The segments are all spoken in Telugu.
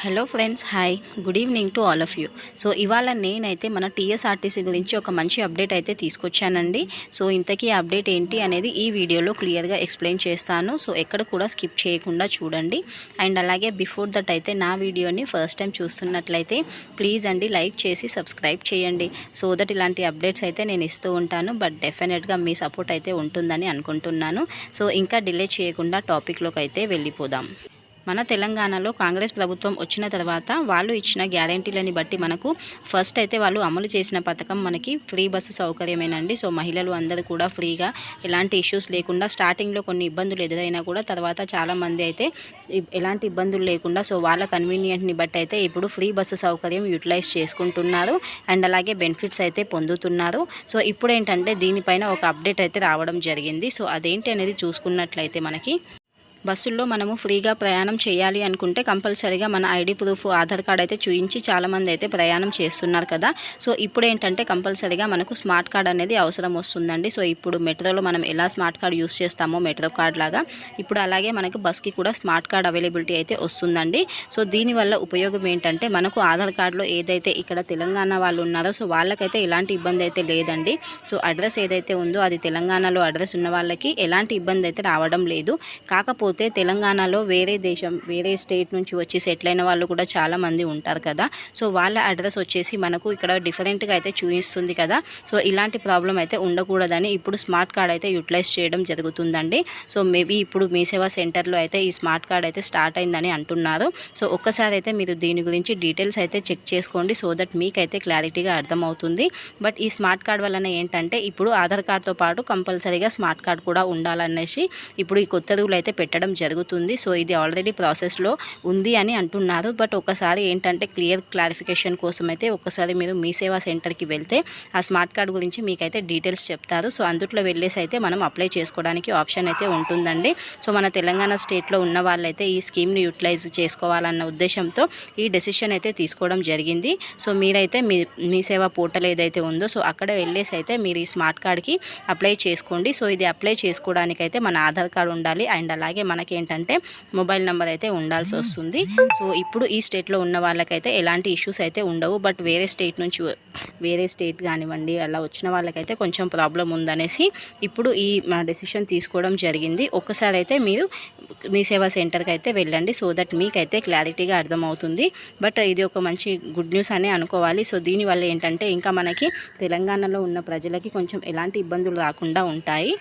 Hello friends hi. Good evening to all of you. So ఇవాళ నేనైతే మన టీఎస్ఆర్టీసీ గురించి ఒక మంచి అప్డేట్ అయితే తీసుకొచ్చానండి. సో ఇంతకీ అప్డేట్ ఏంటి అనేది ఈ వీడియోలో క్లియర్గా ఎక్స్ప్లెయిన్ చేస్తాను. సో ఎక్కడ కూడా స్కిప్ చేయకుండా చూడండి. అండ్ అలాగే బిఫోర్ దట్ అయితే నా వీడియోని ఫస్ట్ టైం చూస్తున్నట్లయితే ప్లీజ్ అండి లైక్ చేసి సబ్స్క్రైబ్ చేయండి. సో దట్ ఇలాంటి అప్డేట్స్ అయితే నేను ఇస్తూ ఉంటాను. బట్ డెఫినెట్గా మీ సపోర్ట్ అయితే ఉంటుందని అనుకుంటున్నాను. సో ఇంకా డిలే చేయకుండా టాపిక్లోకి అయితే వెళ్ళిపోదాం. మన తెలంగాణలో కాంగ్రెస్ ప్రభుత్వం వచ్చిన తర్వాత వాళ్ళు ఇచ్చిన గ్యారంటీలని బట్టి మనకు ఫస్ట్ అయితే వాళ్ళు అమలు చేసిన పథకం మనకి ఫ్రీ బస్సు సౌకర్యమేనండి. సో మహిళలు అందరూ కూడా ఫ్రీగా ఎలాంటి ఇష్యూస్ లేకుండా స్టార్టింగ్లో కొన్ని ఇబ్బందులు ఎదురైనా కూడా తర్వాత చాలామంది అయితే ఎలాంటి ఇబ్బందులు లేకుండా సో వాళ్ళ కన్వీనియంట్ని బట్టి అయితే ఇప్పుడు ఫ్రీ బస్సు సౌకర్యం యూటిలైజ్ చేసుకుంటున్నారు. అండ్ అలాగే బెనిఫిట్స్ అయితే పొందుతున్నారు. సో ఇప్పుడు ఏంటంటే దీనిపైన ఒక అప్డేట్ అయితే రావడం జరిగింది. సో అదేంటి అనేది చూసుకున్నట్లయితే మనకి బస్సుల్లో మనము ఫ్రీగా ప్రయాణం చేయాలి అనుకుంటే కంపల్సరీగా మన ఐడి ప్రూఫ్ ఆధార్ కార్డ్ అయితే చూయించి చాలామంది అయితే ప్రయాణం చేస్తున్నారు కదా. సో ఇప్పుడు ఏంటంటే కంపల్సరీగా మనకు స్మార్ట్ కార్డ్ అనేది అవసరం వస్తుందండి. సో ఇప్పుడు మెట్రోలో మనం ఎలా స్మార్ట్ కార్డ్ యూస్ చేస్తామో మెట్రో కార్డ్ లాగా ఇప్పుడు అలాగే మనకు బస్కి కూడా స్మార్ట్ కార్డ్ అవైలబిలిటీ అయితే వస్తుందండి. సో దీనివల్ల ఉపయోగం ఏంటంటే మనకు ఆధార్ కార్డులో ఏదైతే ఇక్కడ తెలంగాణ వాళ్ళు ఉన్నారో సో వాళ్ళకైతే ఎలాంటి ఇబ్బంది అయితే లేదండి. సో అడ్రస్ ఏదైతే ఉందో అది తెలంగాణలో అడ్రస్ ఉన్న వాళ్ళకి ఎలాంటి ఇబ్బంది అయితే రావడం లేదు. కాకపోతే కాకపోతే తెలంగాణలో వేరే దేశం వేరే స్టేట్ నుంచి వచ్చి సెటిల్ అయిన వాళ్ళు కూడా చాలామంది ఉంటారు కదా. సో వాళ్ళ అడ్రస్ వచ్చేసి మనకు ఇక్కడ డిఫరెంట్గా అయితే చూపిస్తుంది కదా. సో ఇలాంటి ప్రాబ్లం అయితే ఉండకూడదని ఇప్పుడు స్మార్ట్ కార్డ్ అయితే యూటిలైజ్ చేయడం జరుగుతుందండి. సో మేబీ ఇప్పుడు మీ సేవా సెంటర్లో అయితే ఈ స్మార్ట్ కార్డ్ అయితే స్టార్ట్ అయిందని అంటున్నారు. సో ఒక్కసారి అయితే మీరు దీని గురించి డీటెయిల్స్ అయితే చెక్ చేసుకోండి సో దట్ మీకైతే క్లారిటీగా అర్థమవుతుంది. బట్ ఈ స్మార్ట్ కార్డ్ వలన ఏంటంటే ఇప్పుడు ఆధార్ కార్డ్తో పాటు కంపల్సరీగా స్మార్ట్ కార్డ్ కూడా ఉండాలనేసి ఇప్పుడు ఈ కొత్త రూల్ అయితే పెట్టడం పెట్టడం జరుగుతుంది. సో ఇది ఆల్రెడీ ప్రాసెస్లో ఉంది అని అంటున్నారు. బట్ ఒకసారి ఏంటంటే క్లియర్ క్లారిఫికేషన్ కోసం అయితే ఒకసారి మీరు మీ సేవా సెంటర్కి వెళ్తే ఆ స్మార్ట్ కార్డ్ గురించి మీకైతే డీటెయిల్స్ చెప్తారు. సో అందుట్లో వెళ్ళేసి అయితే మనం అప్లై చేసుకోవడానికి ఆప్షన్ అయితే ఉంటుందండి. సో మన తెలంగాణ స్టేట్లో ఉన్న వాళ్ళైతే ఈ స్కీమ్ని యూటిలైజ్ చేసుకోవాలన్న ఉద్దేశంతో ఈ డెసిషన్ అయితే తీసుకోవడం జరిగింది. సో మీరైతే మీ మీ సేవా పోర్టల్ ఏదైతే ఉందో సో అక్కడ వెళ్ళేసి అయితే మీరు ఈ స్మార్ట్ కార్డ్కి అప్లై చేసుకోండి. సో ఇది అప్లై చేసుకోవడానికైతే మన ఆధార్ కార్డు ఉండాలి. అండ్ అలాగే మన మనకి ఏంటంటే మొబైల్ నెంబర్ అయితే ఉండాల్సి వస్తుంది. సో ఇప్పుడు ఈ స్టేట్లో ఉన్న వాళ్ళకైతే ఎలాంటి ఇష్యూస్ అయితే ఉండవు. బట్ వేరే స్టేట్ నుంచి వేరే స్టేట్ కానివ్వండి అలా వచ్చిన వాళ్ళకైతే కొంచెం ప్రాబ్లం ఉందనేసి ఇప్పుడు ఈ డెసిషన్ తీసుకోవడం జరిగింది. ఒక్కసారి అయితే మీరు మీ సేవా సెంటర్కి అయితే వెళ్ళండి. సో దట్ మీకైతే క్లారిటీగా అర్థమవుతుంది. బట్ ఇది ఒక మంచి గుడ్ న్యూస్ అనే అనుకోవాలి. సో దీనివల్ల ఏంటంటే ఇంకా మనకి తెలంగాణలో ఉన్న ప్రజలకి కొంచెం ఎలాంటి ఇబ్బందులు రాకుండా ఉంటాయి.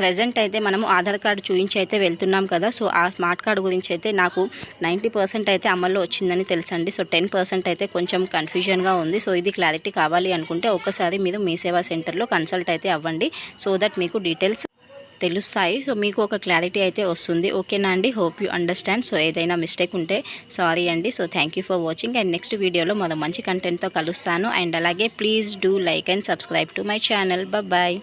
ప్రజెంట్ అయితే మనము ఆధార్ కార్డు చూపించి అయితే వెళ్తున్నాం కదా సో ఆ స్మార్ట్ కార్డు గురించి అయితే నాకు నైంటీ పర్సెంట్ అయితే అమల్లో వచ్చిందని తెలుసండి. సో టెన్ పర్సెంట్ అయితే కొంచెం కన్ఫ్యూజన్గా ఉంది. సో ఇది క్లారిటీ కావాలి అనుకుంటే ఒకసారి మీరు మీ సేవా సెంటర్లో కన్సల్ట్ అయితే అవ్వండి సో దట్ మీకు డీటెయిల్స్ తెలుస్తాయి. సో మీకు ఒక క్లారిటీ అయితే వస్తుంది. ఓకేనా అండి? Hope you understand. సో ఏదైనా మిస్టేక్ ఉంటే సారీ అండి. So thank for watching. And next వీడియోలో మరో మంచి కంటెంట్తో కలుస్తాను. అండ్ అలాగే please do like and subscribe to my channel. Bye.